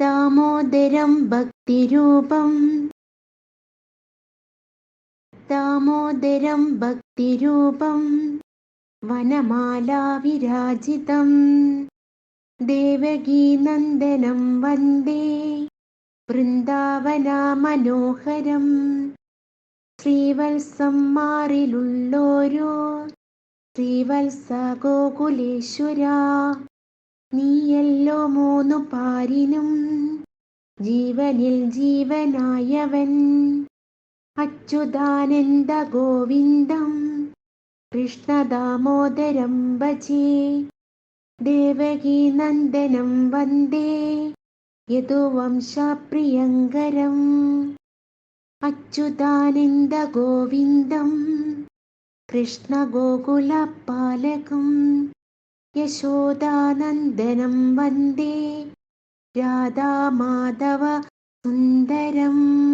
ദാമോദരം ഭക്തിരൂപം. ദാമോദരം ഭക്തിരൂപം. വനമാലാവിരാജിതം. ദേവകീനന്ദനം വന്ദേ. വൃന്ദാവനമനോഹരം. ശ്രീവത്സം മാറിലുള്ളോരോ. ശ്രീവത്സ ഗോകുലേശ്വര നീയല്ലോ മൂന്നു പാരിനും ജീവനിൽ ജീവനായവൻ. അച്യുതാനന്ദ ഗോവിന്ദം. കൃഷ്ണദാമോദരം ഭജേ. ദേവകീ നന്ദനം വന്ദേ. യദുവംശപ്രിയങ്കരം. അച്യുതാനന്ദ ഗോവിന്ദം. കൃഷ്ണഗോകുലപാലകം. യശോദാനന്ദനം വന്ദേ. രാധാമാധവ സുന്ദരം.